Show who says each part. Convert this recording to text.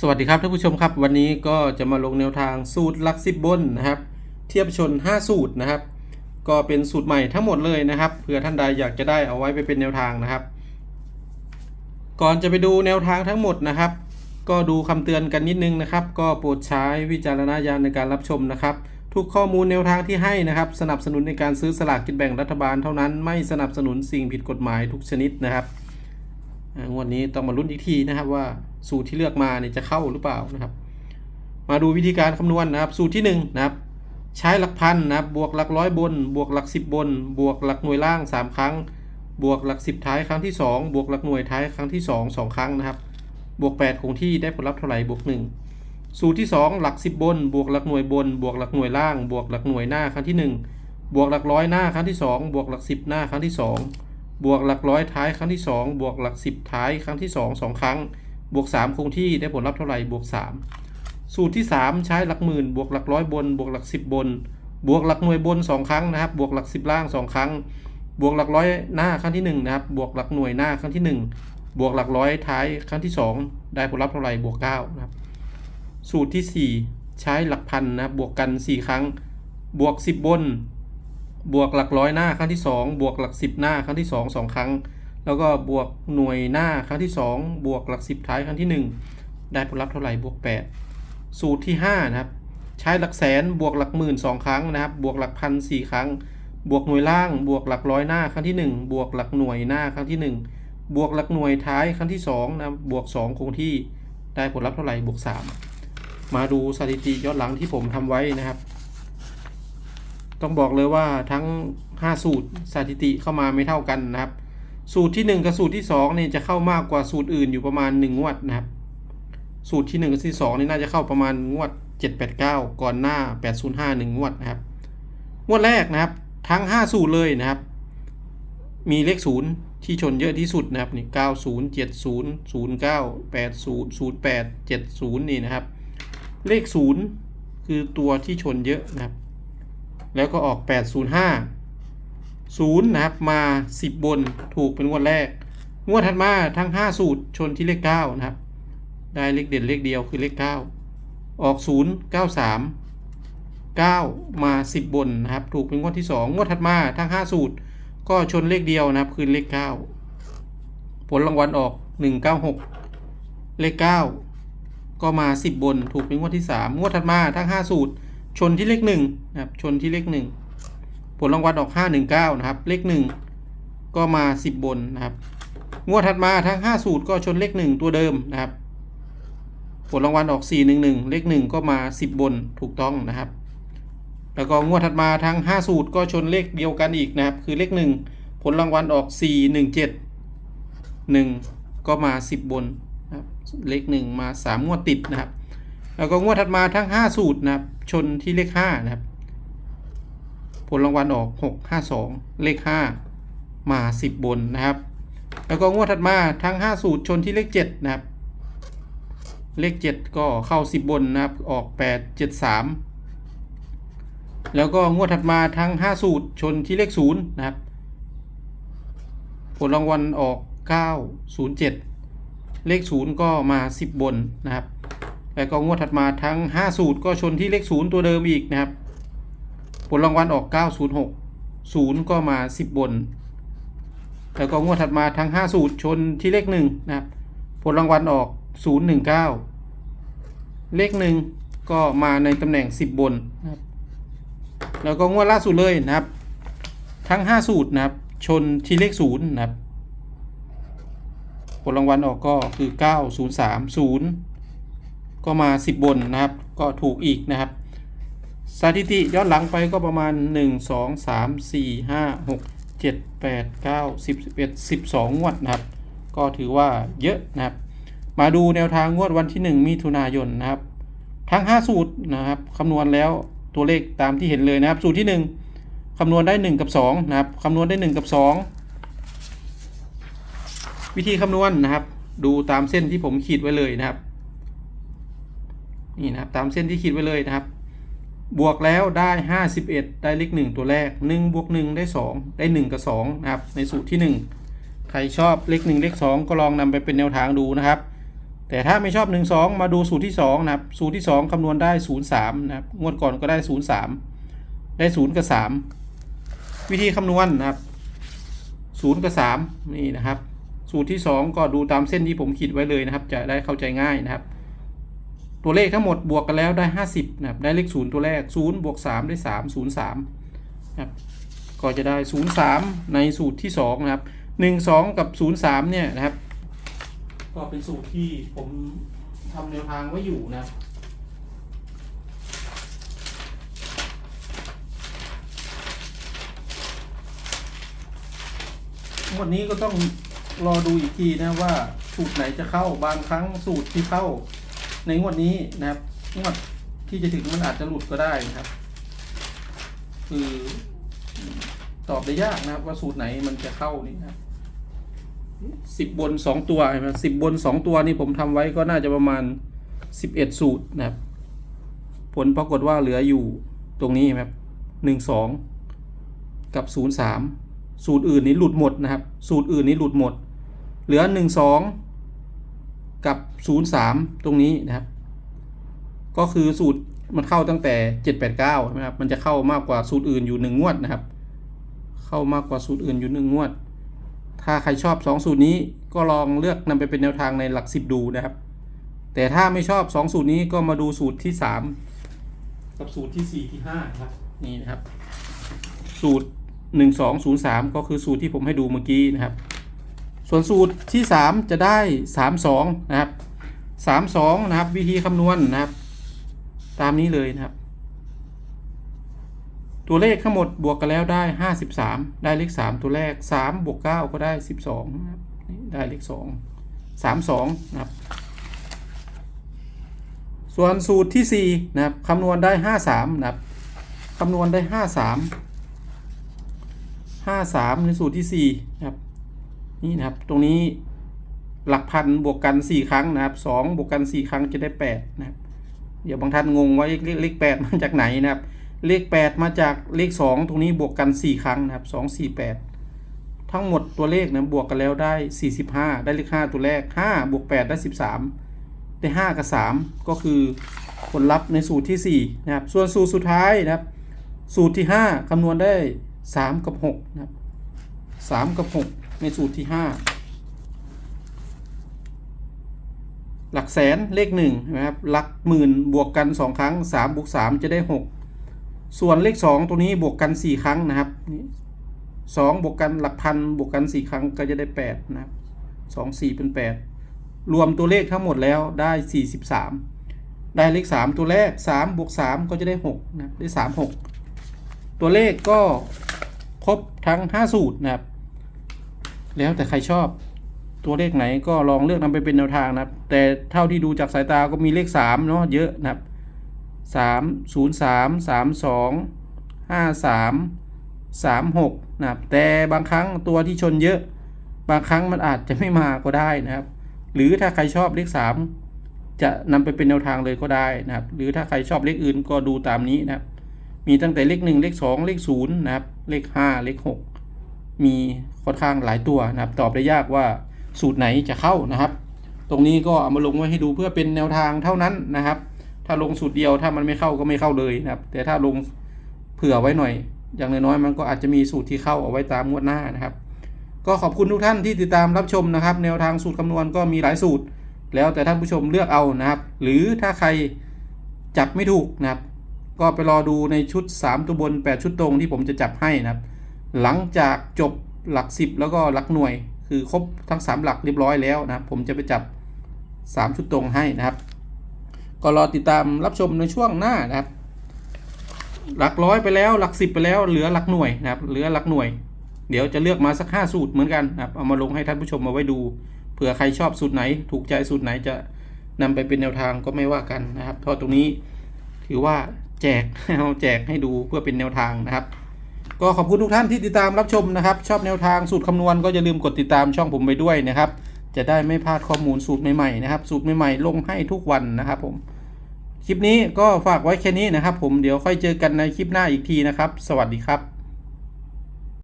Speaker 1: สวัสดีครับท่านผู้ชมครับ วันนี้ก็จะมาลงแนวทางสูตรหลักสิบบนนะครับ เทียบชน 5 สูตรนะครับ ก็เป็นสูตรใหม่ทั้งหมดเลยนะครับเผื่อท่านใดอยากจะได้เอาไว้ไปเป็นแนวทางนะครับ ก่อนจะไปดูแนวทางทั้งหมดนะครับ ก็ดูคำเตือนกันนิดนึงนะครับ ก็โปรดใช้วิจารณญาณในการรับชมนะครับ ทุกข้อมูลแนวทางที่ให้นะครับ สนับสนุนในการซื้อสลากกินแบ่งรัฐบาลเท่านั้นไม่สนับสนุนสิ่งผิดกฎหมายทุกชนิดนะครับ งวดนี้ต้องมาลุ้นอีกทีนะครับว่าสูตรที่เลือกมาเนี่ยจะเข้าหรือเปล่านะครับ มาดูวิธีการคำนวณนะครับ สูตรที่1นงนะครับ ใช้หลักพันนะครับบวกหลักร้อยบน บวกหลัก 10 บน บวกหลักหน่วยล่าง 3 ครั้ง บวกหลัก 10 ท้ายครั้งที่ 2 บวกหลักหน่วยท้ายครั้งที่ 2 2 ครั้งนะครับ บวก 8 คงที่ได้ผลลัพธ์เท่าไหร่บวก 1 สูตรที่ 2 หลัก 10 บน บวกหลักหน่วยบน บวกหลักหน่วยล่าง บวกหลักหน่วยหน้าครั้งที่ 1 บวกหลักร้อยหน้าครั้งที่ 2 บวกหลัก 10 หน้าครั้งที่ 2 บวกหลักร้อยท้ายครั้งที่ 2 บวกหลัก 10 ท้ายครั้งที่ 2 2 ครั้ง บวก 3 คงที่ได้ผลลัพธ์เท่าไหร่บวก 3 สูตรที่ 3 ใช้หลักหมื่น บวกหลักร้อยบน บวกหลัก 10 บน บวกหลักหน่วยบน 2 ครั้งนะครับ บวกหลัก 10 ล่าง 2 ครั้ง บวกหลักร้อยหน้าครั้งที่1นะครับ บวกหลักหน่วยหน้าครั้งที่ 1 บวกหลักร้อยท้ายครั้งที่ 2 ได้ผลลัพธ์เท่าไหร่บวก9นะครับ สูตรที่ 4 ใช้หลักพันนะครับ บวกกัน 4 ครั้ง บวก 10 บน บวกหลักร้อยหน้าครั้งที่ 2 บวกหลัก 10 หน้าครั้งที่ 2 2 ครั้ง แล้วก็บวกหน่วยหน้าครั้งที่ 2 บวกหลัก 10 ท้ายครั้งที่ 1 ได้ผลลัพธ์เท่าไหร่บวก 8 สูตรที่5นะครับใช้หลักแสนบวกหลักหมื่นสองครั้งนะครับ บวกหลักพันสี่ครั้ง บวกหน่วยล่าง บวกหลักร้อยหน้าครั้งที่ 1 บวกหลักหน่วยหน้าครั้งที่ 1 บวกหลักหน่วยท้ายครั้งที่2นะครับบวก 2 คงที่ได้ผลลัพธ์เท่าไหร่บวก 3 มาดูสถิติย้อนหลังที่ผมทำไว้นะครับ ต้องบอกเลยว่าทั้ง 5 สูตรสถิติเข้ามาไม่เท่ากันนะครับ สูตรที่ 1 กับสูตรที่2นี่จะเข้ามากกว่าสูตรอื่นอยู่ประมาณ 1 งวดนะครับ สูตรที่ 1 กับที่2นี่น่าจะเข้าประมาณงวด 789 ก่อนหน้า 805 1 งวดนะครับ งวดแรกนะครับ ทั้ง 5 สูตรเลยนะครับ มีเลข 0 ที่ชนเยอะที่สุดนะครับนี่90 70 09 80 08 70 นี่นะครับ เลข 0 คือตัวที่ชนเยอะนะครับ แล้วก็ออก 805 0 นะครับ มา 10 บนถูกเป็นงวดแรก งวดถัดมาทั้ง 5 สูตรชนที่เลข 9 นะครับ ได้เลขเด่นเลขเดียวคือเลข 9 ออก 0 9 3 9 มา 10 บนนะครับ ถูกเป็นงวดที่ 2 งวดถัดมาทั้ง 5 สูตร ก็ชนเลขเดียวนะครับ คือเลข 9 ผลรางวัลออก 196 เลข 9 ก็มา 10 บน ถูกเป็นงวดที่ 3 งวดถัดมาทั้ง 5 สูตร ชนที่เลข1นะครับ ชนที่เลข1ผลรางวัลออก 519 นะครับ เลข 1 ก็มา 10 บนนะครับ งวดถัดมาทั้ง 5 สูตรก็ชนเลข 1 ตัวเดิมนะครับ ผลรางวัลออก 411 เลข 1 ก็มา 10 บนถูกต้องนะครับ แล้วก็งวดถัดมาทั้ง 5 สูตรก็ชนเลขเดียวกันอีกนะครับ คือเลข 1 ผลรางวัลออก 417 1 ก็มา 10 บนนะครับ เลข 1 มา 3 งวดติดนะครับ แล้วก็งวดถัดมาทั้ง 5 สูตรนะครับ ชนที่เลข5นะครับ ผลรางวัลออก 652 เลข 5 มา 10 บนนะครับ แล้วก็งวดถัดมาทั้ง 5 สูตรชนที่เลข 7 นะครับ เลข 7 ก็เข้า 10 บนนะครับ ออก 8 7 3 แล้วก็งวดถัดมาทั้ง 5 สูตรชนที่เลข 0 นะครับ ผลรางวัลออก 9 0 7 เลข 0 ก็มา 10 บนนะครับ แล้วก็งวดถัดมาทั้ง 5 สูตรก็ชนที่เลข0ตัวเดิมอีกนะครับ ผลรางวัลออก 906 0 ก็มา 10 บน แล้วก็งวดถัดมาทั้ง 5 สูตรชนที่เลข1นะครับ ผลรางวัลออก 019 เลข 1 ก็มาในตำแหน่ง 10 บนนะครับ แล้วก็งวดล่าสุดเลยนะครับ ทั้ง 5 สูตรนะครับ ชนที่เลข0นะครับ ผลรางวัลออกก็คือ 9030 ก็มา 10 บนนะครับ ก็ถูกอีกนะครับ สถิติย้อนหลังไปก็ประมาณ 1 2 3 4 5 6 7 8 9 10 11 12 งวดนะครับ ก็ถือว่าเยอะนะครับ มาดูแนวทางงวดวันที่ 1 มิถุนายนนะครับ ทั้ง 5 สูตรนะครับคำนวณแล้วตัวเลขตามที่เห็นเลยนะครับ สูตรที่ 1 คำนวณได้ 1 กับ 2 นะครับคำนวณได้ 1 กับ 2 วิธีคำนวณนะครับ ดูตามเส้นที่ผมขีดไว้เลยนะครับ นี่นะครับตามเส้นที่ขีดไว้เลยนะครับ บวกแล้วได้ 51 ได้เลข1ตัวแรก 1 บวก 1 ได้ 2 ได้ 1 กับ2นะครับในสูตรที่ 1 ใครชอบเลข 1 เลข 2 ก็ลองนำไปเป็นแนวทางดูนะครับ แต่ถ้าไม่ชอบ 1 2 มาดูสูตรที่2นะครับสูตรที่ 2คำนวณได้ 0 3นะครับงวดก่อนก็ได้ 0 3 ได้ 0 กับ 3 วิธีคำนวณนะครับ0กับ3นี่นะครับ สูตรที่ 2 ก็ดูตามเส้นที่ผมขีดไว้เลยนะครับ จะได้เข้าใจง่ายนะครับ ตัวเลขทั้งหมดบวกกันแล้วได้ 50นะครับได้เลข 0 ตัวแรก 0 บวก 3 ได้ 3 0 3นะครับก็จะได้ 0 3 ในสูตรที่ 2 นะครับ 1 2 กับ 0 3 เนี่ยนะครับ ก็เป็นสูตรที่ผมทำแนวทางไว้อยู่นะครับงวดนี้ก็ต้องรอดูอีกทีนะว่าสูตรไหนจะเข้าบางครั้งสูตรที่เข้า ในงวดนี้นะครับงวดที่จะถึงมันอาจจะหลุดก็ได้นะครับ คือตอบได้ยากนะครับ ว่าสูตรไหนมันจะเข้านี่นะครับสิบบนสองตัวใช่ไหมสิบบนสองตัวนี่ผมทำไว้ก็น่าจะประมาณสิบเอ็ดสูตรนะครับ ผลปรากฏว่าเหลืออยู่ตรงนี้ครับหนึ่งสองกับศูนย์สามสูตรอื่นนี้หลุดหมดนะครับ สูตรอื่นนี้หลุดหมด เหลือหนึ่งสอง กับศูนย์สามตรงนี้นะครับ ก็คือสูตรมันเข้าตั้งแต่เจ็ดแปดเก้าใช่ไหมครับ มันจะเข้ามากกว่าสูตรอื่นอยู่หนึ่งวดนะครับ เข้ามากกว่าสูตรอื่นอยู่หนึ่งวด ถ้าใครชอบสองสูตรนี้ก็ลองเลือกนำไปเป็นแนวทางในหลักสิบดูนะครับ แต่ถ้าไม่ชอบสองสูตรนี้ก็มาดูสูตรที่สามกับสูตรที่สี่ที่ห้าครับนี่นะครับ สูตรหนึ่งสองศูนย์สามก็คือสูตรที่ผมให้ดูเมื่อกี้นะครับ ส่วนสูตรที่สามจะได้สามสองนะครับสามสองนะครับ วิธีคำนวณนะครับ ตามนี้เลยนะครับ ตัวเลขทั้งหมดบวกกันแล้วได้ห้าสิบสามได้เลขสามตัวแรกสามบวกเก้าก็ได้สิบสองนะครับได้เลขสองสามสองนะครับ ส่วนสูตรที่สี่นะครับคำนวณได้ห้าสามนะครับคำนวณได้ห้าสามห้าสามในสูตรที่สี่นะครับ นี่นะครับ ตรงนี้หลักพันบวกกันสี่ครั้งนะครับสองบวกกันสี่ครั้งจะได้แปดนะครับเดี๋ยวบางท่านงงว่าเลขเลขแปดมาจากไหนนะครับ เลขแปดมาจากเลขสองตรงนี้บวกกันสี่ครั้งนะครับสองสี่แปดทั้งหมดตัวเลขนะบวกกันแล้วได้สี่สิบห้าได้เลขห้าตัวแรกห้าบวกแปดได้สิบสามได้ห้ากับสามก็คือผลลัพธ์ในสูตรที่สี่นะครับ ส่วนสูตรสุดท้ายนะครับ สูตรที่ห้าคำนวณได้สามกับหกนะครับสามกับหก ในสูตรที่ห้าหลักแสนเลขหนึ่งนะครับหลักหมื่นบวกกันสองครั้งสามบวกสามจะได้หกส่วนเลขสองตัวนี้บวกกันสี่ครั้งนะครับนี่สองบวกกันหลักพันบวกกันสี่ครั้งก็จะได้แปดนะครับสองสี่เป็นแปดรวมตัวเลขทั้งหมดแล้วได้สี่สิบสามได้เลขสามตัวแรกสามบวกสามก็จะได้หกนะครับได้สามหกตัวเลขก็ครบทั้งห้าสูตรนะครับ แล้วแต่ใครชอบตัวเลขไหนก็ลองเลือกนำไปเป็นแนวทางนะครับ แต่เท่าที่ดูจากสายตาก็มีเลขสามเนาะเยอะนะครับสามศูนย์สามสามสองห้าสามสามหกนะครับ แต่บางครั้งตัวที่ชนเยอะ บางครั้งมันอาจจะไม่มาก็ได้นะครับ หรือถ้าใครชอบเลขสามจะนำไปเป็นแนวทางเลยก็ได้นะครับ หรือถ้าใครชอบเลขอื่นก็ดูตามนี้นะครับ มีตั้งแต่เลขหนึ่งเลขสองเลขศูนย์นะครับ เลขห้าเลขหก มีค่อนข้างหลายตัวนะครับ ตอบได้ยากว่าสูตรไหนจะเข้านะครับ ตรงนี้ก็เอามาลงไว้ให้ดูเพื่อเป็นแนวทางเท่านั้นนะครับ ถ้าลงสูตรเดียวถ้ามันไม่เข้าก็ไม่เข้าเลยนะครับ แต่ถ้าลงเผื่อไว้หน่อย อย่างน้อยๆมันก็อาจจะมีสูตรที่เข้าเอาไว้ตามงวดหน้านะครับ ก็ขอบคุณทุกท่านที่ติดตามรับชมนะครับ แนวทางสูตรคำนวณก็มีหลายสูตร แล้วแต่ท่านผู้ชมเลือกเอานะครับ หรือถ้าใครจับไม่ถูกนะครับ ก็ไปรอดูในชุด 3 ตัวบน 8 ชุดตรงที่ผมจะจับให้นะครับ หลังจากจบหลัก 10 แล้วก็หลักหน่วย คือครบทั้ง 3 หลักเรียบร้อยแล้วนะครับ ผมจะไปจับ 3 ชุดตรงให้นะครับ ก็รอติดตามรับชมในช่วงหน้านะครับ หลักร้อยไปแล้วหลักสิบไปแล้วเหลือหลักหน่วยนะครับ เหลือหลักหน่วย เดี๋ยวจะเลือกมาสักห้าสูตรเหมือนกันนะครับเอามาลงให้ท่านผู้ชมมาไว้ดูเผื่อใครชอบสูตรไหน ถูกใจสูตรไหนจะนำไปเป็นแนวทางก็ไม่ว่ากันนะครับเพราะตรงนี้ถือว่าแจกเอาแจกให้ดูเพื่อเป็นแนวทางนะครับ ก็ขอบคุณทุกท่านที่ติดตามรับชมนะครับ ชอบแนวทางสูตรคำนวณก็อย่าลืมกดติดตามช่องผมไปด้วยนะครับ จะได้ไม่พลาดข้อมูลสูตรใหม่ๆนะครับ สูตรใหม่ๆลงให้ทุกวันนะครับผม คลิปนี้ก็ฝากไว้แค่นี้นะครับ ผมเดี๋ยวค่อยเจอกันในคลิปหน้าอีกทีนะครับ สวัสดีครับ